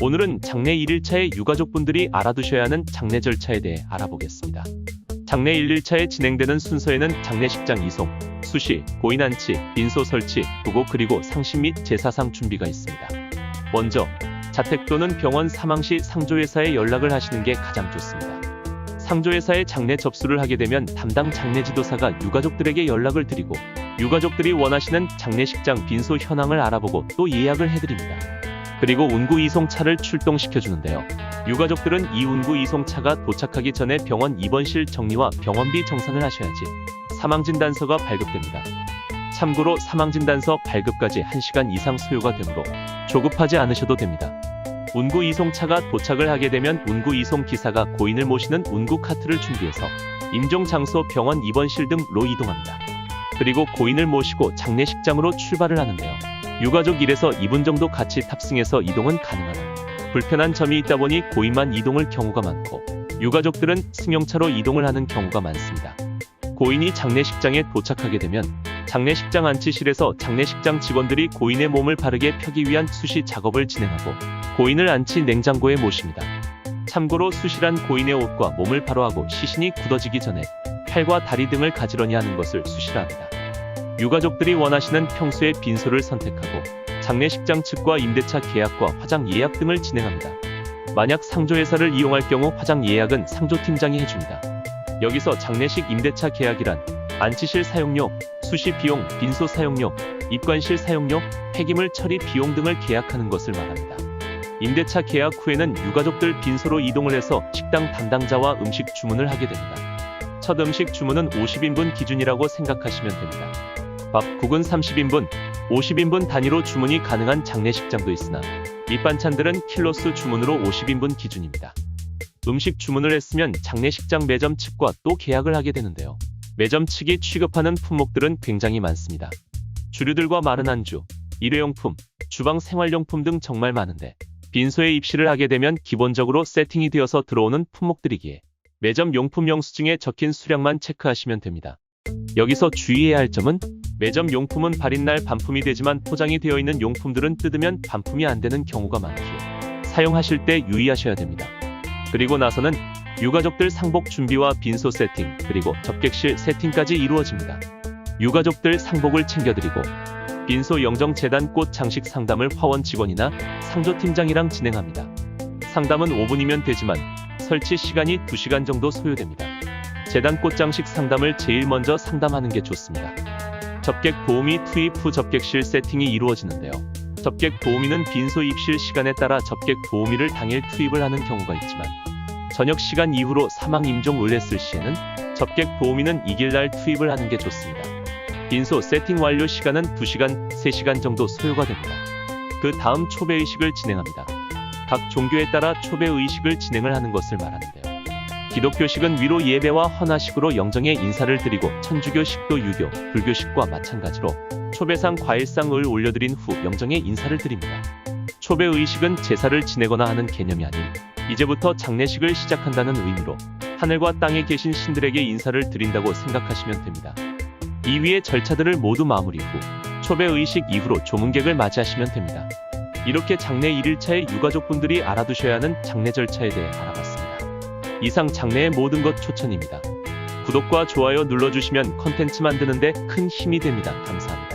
오늘은 장례 1일차에 유가족분들이 알아두셔야 하는 장례 절차에 대해 알아보겠습니다. 장례 1일차에 진행되는 순서에는 장례식장 이송, 수시, 고인 안치, 빈소 설치, 부고 그리고 상신 및 제사상 준비가 있습니다. 먼저 자택 또는 병원 사망 시 상조회사에 연락을 하시는 게 가장 좋습니다. 상조회사에 장례 접수를 하게 되면 담당 장례 지도사가 유가족들에게 연락을 드리고 유가족들이 원하시는 장례식장 빈소 현황을 알아보고 또 예약을 해드립니다. 그리고 운구 이송차를 출동시켜 주는데요. 유가족들은 이 운구 이송차가 도착하기 전에 병원 입원실 정리와 병원비 정산을 하셔야지 사망진단서가 발급됩니다. 참고로 사망진단서 발급까지 1시간 이상 소요가 되므로 조급하지 않으셔도 됩니다. 운구 이송차가 도착을 하게 되면 운구 이송 기사가 고인을 모시는 운구 카트를 준비해서 임종 장소 병원 입원실 등로 이동합니다. 그리고 고인을 모시고 장례식장으로 출발을 하는데요. 유가족 1에서 2분 정도 같이 탑승해서 이동은 가능하나 불편한 점이 있다 보니 고인만 이동을 경우가 많고 유가족들은 승용차로 이동을 하는 경우가 많습니다. 고인이 장례식장에 도착하게 되면 장례식장 안치실에서 장례식장 직원들이 고인의 몸을 바르게 펴기 위한 수시 작업을 진행하고 고인을 안치 냉장고에 모십니다. 참고로 수시란 고인의 옷과 몸을 바로하고 시신이 굳어지기 전에 팔과 다리 등을 가지런히 하는 것을 수시라 합니다. 유가족들이 원하시는 평소의 빈소를 선택하고 장례식장 측과 임대차 계약과 화장 예약 등을 진행합니다. 만약 상조회사를 이용할 경우 화장 예약은 상조팀장이 해줍니다. 여기서 장례식 임대차 계약이란 안치실 사용료, 수시 비용, 빈소 사용료, 입관실 사용료, 폐기물 처리 비용 등을 계약하는 것을 말합니다. 임대차 계약 후에는 유가족들 빈소로 이동을 해서 식당 담당자와 음식 주문을 하게 됩니다. 첫 음식 주문은 50인분 기준이라고 생각하시면 됩니다. 밥, 국은 30인분, 50인분 단위로 주문이 가능한 장례식장도 있으나 밑반찬들은 킬로수 주문으로 50인분 기준입니다. 음식 주문을 했으면 장례식장 매점 측과 또 계약을 하게 되는데요. 매점 측이 취급하는 품목들은 굉장히 많습니다. 주류들과 마른 안주, 일회용품, 주방 생활용품 등 정말 많은데 빈소에 입실을 하게 되면 기본적으로 세팅이 되어서 들어오는 품목들이기에 매점 용품 영수증에 적힌 수량만 체크하시면 됩니다. 여기서 주의해야 할 점은 매점 용품은 발인날 반품이 되지만 포장이 되어 있는 용품들은 뜯으면 반품이 안 되는 경우가 많기에 사용하실 때 유의하셔야 됩니다. 그리고 나서는 유가족들 상복 준비와 빈소 세팅, 그리고 접객실 세팅까지 이루어집니다. 유가족들 상복을 챙겨드리고 빈소 영정 재단 꽃 장식 상담을 화원 직원이나 상조 팀장이랑 진행합니다. 상담은 5분이면 되지만 설치 시간이 2시간 정도 소요됩니다. 재단 꽃장식 상담을 제일 먼저 상담하는 게 좋습니다. 접객 보험이 투입 후 접객실 세팅이 이루어지는데요. 접객 보험이는 빈소 입실 시간에 따라 접객 보험이를 당일 투입을 하는 경우가 있지만 저녁 시간 이후로 사망 임종 을했을 시에는 접객 보험이는 이길 날 투입을 하는 게 좋습니다. 빈소 세팅 완료 시간은 2시간, 3시간 정도 소요가 됩니다. 그 다음 초배 의식을 진행합니다. 각 종교에 따라 초배 의식을 진행을 하는 것을 말하는데요. 기독교식은 위로 예배와 헌화식으로 영정의 인사를 드리고 천주교식도 유교, 불교식과 마찬가지로 초배상 과일상을 올려드린 후 영정의 인사를 드립니다. 초배 의식은 제사를 지내거나 하는 개념이 아닌 이제부터 장례식을 시작한다는 의미로 하늘과 땅에 계신 신들에게 인사를 드린다고 생각하시면 됩니다. 이 위의 절차들을 모두 마무리 후 초배 의식 이후로 조문객을 맞이하시면 됩니다. 이렇게 장례 1일차에 유가족분들이 알아두셔야 하는 장례 절차에 대해 알아봤습니다. 이상 장례의 모든 것 초천입니다. 구독과 좋아요 눌러주시면 컨텐츠 만드는데 큰 힘이 됩니다. 감사합니다.